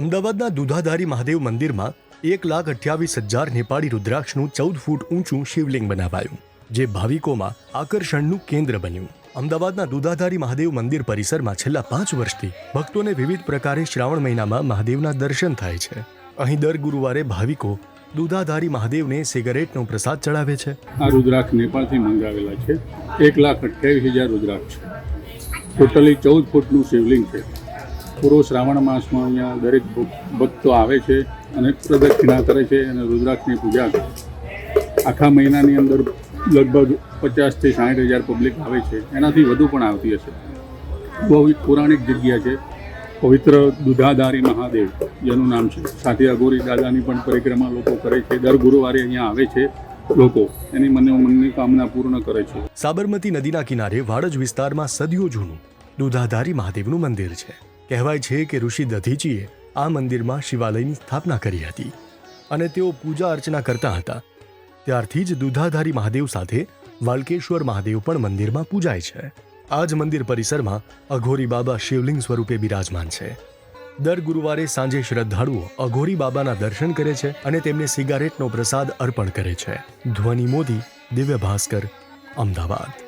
અમદાવાદના દુધાધારી મહાદેવ મંદિરમાં એક લાખ અઠ્યાવીસ હજાર નેપાળી રુદ્રાક્ષનું ચૌદ ફૂટ ઊંચું શિવલિંગ બનાવાયું, જે ભાવિકોમાં આકર્ષણનું કેન્દ્ર બન્યું. અમદાવાદના દુધાધારી મહાદેવ મંદિર પરિસરમાં છેલ્લા પાંચ વર્ષથી ભક્તોને વિવિધ પ્રકારે શ્રાવણ મહિનામાં મહાદેવના દર્શન થાય છે. અહીં દર ગુરુવારે ભાવિકો દુધાધારી મહાદેવને સિગારેટનો પ્રસાદ ચડાવે છે. આ રુદ્રાક્ષ નેપાળથી મંગાવેલા છે. એક લાખ અઠ્યાવીસ હજાર રુદ્રાક્ષ ટોટલી ચૌદ ફૂટનું શિવલિંગ છે. પૂરો શ્રાવણ માસમાં અહીંયા દરેક ભક્ત- આવે છે અને પ્રદક્ષિણા કરે છે અને રુદ્રાક્ષની પૂજા આખા મહિનાની અંદર લગભગ પચાસથી સાઠ હજાર પબ્લિક આવે છે. એનાથી વધુ પણ આવતી હશે. બહુ પૌરાણિક જગ્યા છે. પવિત્ર દુધાધારી મહાદેવ, જેનું નામ છે. સાથે અઘોરી દાદાની પણ પરિક્રમા લોકો કરે છે. દર ગુરુવારે અહીંયા આવે છે લોકો. એની મને મનની કામના પૂર્ણ કરે છે. સાબરમતી નદીના કિનારે વાડજ વિસ્તારમાં સદીઓ જૂનું દુધાધારી મહાદેવનું મંદિર છે. કહેવાય છે કે ઋષિ દધીચીએ આ મંદિરમાં શિવાલયની સ્થાપના કરી હતી અને તેઓ પૂજા અર્ચના કરતા હતા. ત્યારથી જ દુધાધારી મહાદેવ સાથે વાલકેશ્વર મહાદેવ પણ મંદિરમાં પૂજાય છે. આ જ મંદિર પરિસરમાં અઘોરી બાબા શિવલિંગ સ્વરૂપે બિરાજમાન છે. દર ગુરુવારે સાંજે શ્રદ્ધાળુઓ અઘોરી બાબાના દર્શન કરે છે અને તેમને સિગારેટનો પ્રસાદ અર્પણ કરે છે. Dhvani Modi Divya Bhaskar, Ahmedabad.